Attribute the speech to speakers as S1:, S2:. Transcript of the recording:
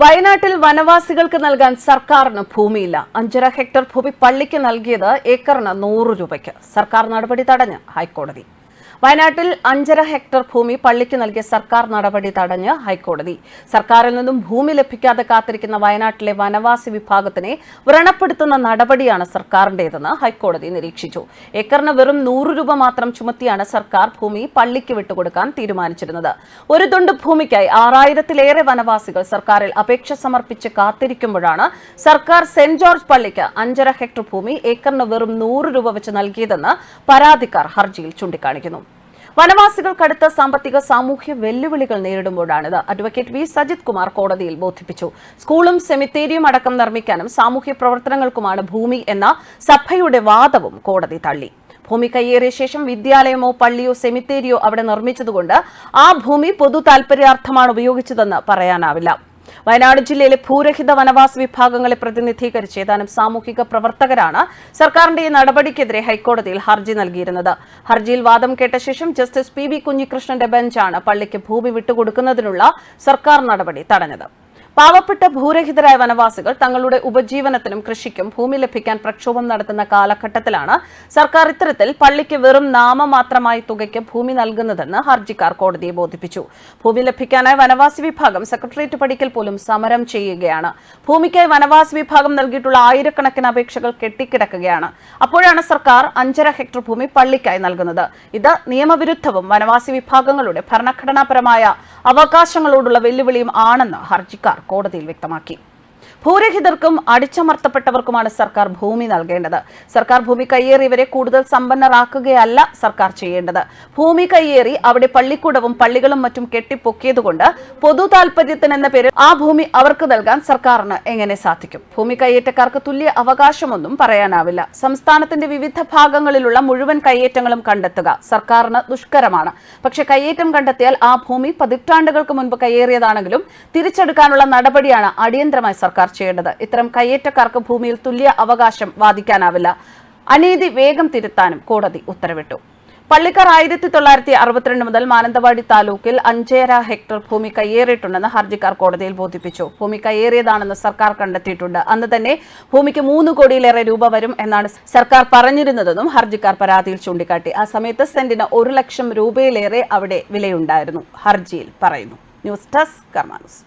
S1: വയനാട്ടിൽ വനവാസികൾക്ക് നൽകാൻ സർക്കാരിന് ഭൂമിയില്ല. അഞ്ചര ഹെക്ടർ ഭൂമി പള്ളിക്ക് നൽകിയത് ഏക്കറിന് നൂറ് രൂപയ്ക്ക്. സർക്കാർ നടപടി തടഞ്ഞ് ഹൈക്കോടതി. വയനാട്ടിൽ അഞ്ചര ഹെക്ടർ ഭൂമി പള്ളിക്ക് നൽകിയ സർക്കാർ നടപടി തടഞ്ഞ് ഹൈക്കോടതി. സർക്കാരിൽ നിന്നും ഭൂമി ലഭിക്കാതെ കാത്തിരിക്കുന്ന വയനാട്ടിലെ വനവാസി വിഭാഗത്തിനെ വ്രണപ്പെടുത്തുന്ന നടപടിയാണ് സർക്കാരിന്റേതെന്ന് ഹൈക്കോടതി നിരീക്ഷിച്ചു. ഏക്കറിന് വെറും നൂറ് രൂപ മാത്രം ചുമത്തിയാണ് സർക്കാർ ഭൂമി പള്ളിക്ക് വിട്ടുകൊടുക്കാൻ തീരുമാനിച്ചിരുന്നത്. ഒരു തുണ്ട് ഭൂമിക്കായി ആറായിരത്തിലേറെ വനവാസികൾ സർക്കാരിൽ അപേക്ഷ സമർപ്പിച്ച് കാത്തിരിക്കുമ്പോഴാണ് സർക്കാർ സെന്റ് ജോർജ് പള്ളിക്ക് അഞ്ചര ഹെക്ടർ ഭൂമി ഏക്കറിന് വെറും നൂറ് രൂപ വെച്ച് നൽകിയതെന്ന് പരാതിക്കാർ ഹർജിയിൽ ചൂണ്ടിക്കാണിക്കുന്നു. വനവാസികൾ കടുത്ത സാമ്പത്തിക സാമൂഹ്യ വെല്ലുവിളികൾ നേരിടുമ്പോഴാണിത്. Advocate V. സജിത് കുമാർ കോടതിയിൽ ബോധിപ്പിച്ചു. സ്കൂളും സെമിത്തേരിയും അടക്കം നിർമ്മിക്കാനും സാമൂഹ്യ പ്രവർത്തനങ്ങൾക്കുമാണ് ഭൂമി എന്ന സഭയുടെ വാദവും കോടതി തള്ളി. ഭൂമി കയ്യേറിയ ശേഷം വിദ്യാലയമോ പള്ളിയോ സെമിത്തേരിയോ അവിടെ നിർമ്മിച്ചതുകൊണ്ട് ആ ഭൂമി പൊതു താൽപര്യാർത്ഥമാണ് ഉപയോഗിച്ചതെന്ന് പറയാനാവില്ല. വയനാട് ജില്ലയിലെ ഭൂരഹിത വനവാസ വിഭാഗങ്ങളെ പ്രതിനിധീകരിച്ച് ഏതാനും സാമൂഹിക പ്രവർത്തകരാണ് സർക്കാരിന്റെ ഈ നടപടിക്കെതിരെ ഹൈക്കോടതിയിൽ ഹർജി നൽകിയിരുന്നത്. ഹർജിയിൽ വാദം കേട്ട ശേഷം ജസ്റ്റിസ് പി വി കുഞ്ഞികൃഷ്ണന്റെ ബെഞ്ചാണ് പള്ളിക്ക് ഭൂമി വിട്ടുകൊടുക്കുന്നതിനുള്ള സർക്കാർ നടപടി തടഞ്ഞത്. പാവപ്പെട്ട ഭൂരഹിതരായ വനവാസികൾ തങ്ങളുടെ ഉപജീവനത്തിനും കൃഷിക്കും ഭൂമി ലഭിക്കാൻ പ്രക്ഷോഭം നടത്തുന്ന കാലഘട്ടത്തിലാണ് സർക്കാർ ഇത്തരത്തിൽ പള്ളിക്ക് വെറും നാമമാത്രമായി തുകയ്ക്ക് ഭൂമി നൽകുന്നതെന്ന് ഹർജിക്കാർ കോടതിയെ ബോധിപ്പിച്ചു. ഭൂമി ലഭിക്കാനായി വനവാസി വിഭാഗം സെക്രട്ടേറിയറ്റ് പടിക്കൽ പോലും സമരം ചെയ്യുകയാണ്. ഭൂമിക്കായി വനവാസി വിഭാഗം നൽകിയിട്ടുള്ള ആയിരക്കണക്കിന് അപേക്ഷകൾ കെട്ടിക്കിടക്കുകയാണ്. അപ്പോഴാണ് സർക്കാർ അഞ്ചര ഹെക്ടർ ഭൂമി പള്ളിക്കായി നൽകുന്നത്. ഇത് നിയമവിരുദ്ധവും വനവാസി വിഭാഗങ്ങളുടെ ഭരണഘടനാപരമായ അവകാശങ്ങളോടുള്ള വെല്ലുവിളിയും ആണെന്ന് ഹർജിക്കാർ കോടതിയിൽ വ്യക്തമാക്കി ഭൂരഹിതർക്കും അടിച്ചമർത്തപ്പെട്ടവർക്കുമാണ് സർക്കാർ ഭൂമി നൽകേണ്ടത്. സർക്കാർ ഭൂമി കയ്യേറിയവരെ കൂടുതൽ സമ്പന്നരാക്കുകയല്ല സർക്കാർ ചെയ്യേണ്ടത്. ഭൂമി കയ്യേറി അവിടെ പള്ളിക്കൂടവും പള്ളികളും മറ്റും കെട്ടിപ്പൊക്കിയതുകൊണ്ട് പൊതു താൽപര്യത്തിനെന്ന പേരിൽ ആ ഭൂമി അവർക്ക് നൽകാൻ സർക്കാരിന് എങ്ങനെ സാധിക്കും? ഭൂമി കയ്യേറ്റക്കാർക്ക് തുല്യ അവകാശമൊന്നും പറയാനാവില്ല. സംസ്ഥാനത്തിന്റെ വിവിധ ഭാഗങ്ങളിലുള്ള മുഴുവൻ കയ്യേറ്റങ്ങളും കണ്ടെത്തുക സർക്കാരിന് ദുഷ്കരമാണ്. പക്ഷെ കയ്യേറ്റം കണ്ടെത്തിയാൽ ആ ഭൂമി പതിറ്റാണ്ടുകൾക്ക് മുൻപ് കയ്യേറിയതാണെങ്കിലും തിരിച്ചെടുക്കാനുള്ള നടപടിയാണ് അടിയന്തരമായി സർക്കാർ ചെയ്യേണ്ടത്. ഇത്തരം കയ്യേറ്റക്കാർക്ക് ഭൂമിയിൽ തുല്യ അവകാശം വാദിക്കാനാവില്ല. അനീതി വേഗം തിരുത്താനും കോടതി ഉത്തരവിട്ടു. പള്ളിക്കാർ ആയിരത്തി തൊള്ളായിരത്തി അറുപത്തിരണ്ട് മുതൽ മാനന്തവാടി താലൂക്കിൽ അഞ്ചേര ഹെക്ടർ ഭൂമി കയ്യേറിയിട്ടുണ്ടെന്ന് ഹർജിക്കാർ കോടതിയിൽ ബോധിപ്പിച്ചു. ഭൂമി കയ്യേറിയതാണെന്ന് സർക്കാർ കണ്ടെത്തിയിട്ടുണ്ട്. അന്ന് തന്നെ ഭൂമിക്ക് മൂന്ന് കോടിയിലേറെ രൂപ വരും എന്നാണ് സർക്കാർ പറഞ്ഞിരുന്നതെന്നും ഹർജിക്കാർ പരാതിയിൽ ചൂണ്ടിക്കാട്ടി. ആ സമയത്ത് സെന്റിന് ഒരു ലക്ഷം രൂപയിലേറെ അവിടെ വിലയുണ്ടായിരുന്നു. ഹർജിയിൽ പറയുന്നു. News desk കർമാനൂസ്.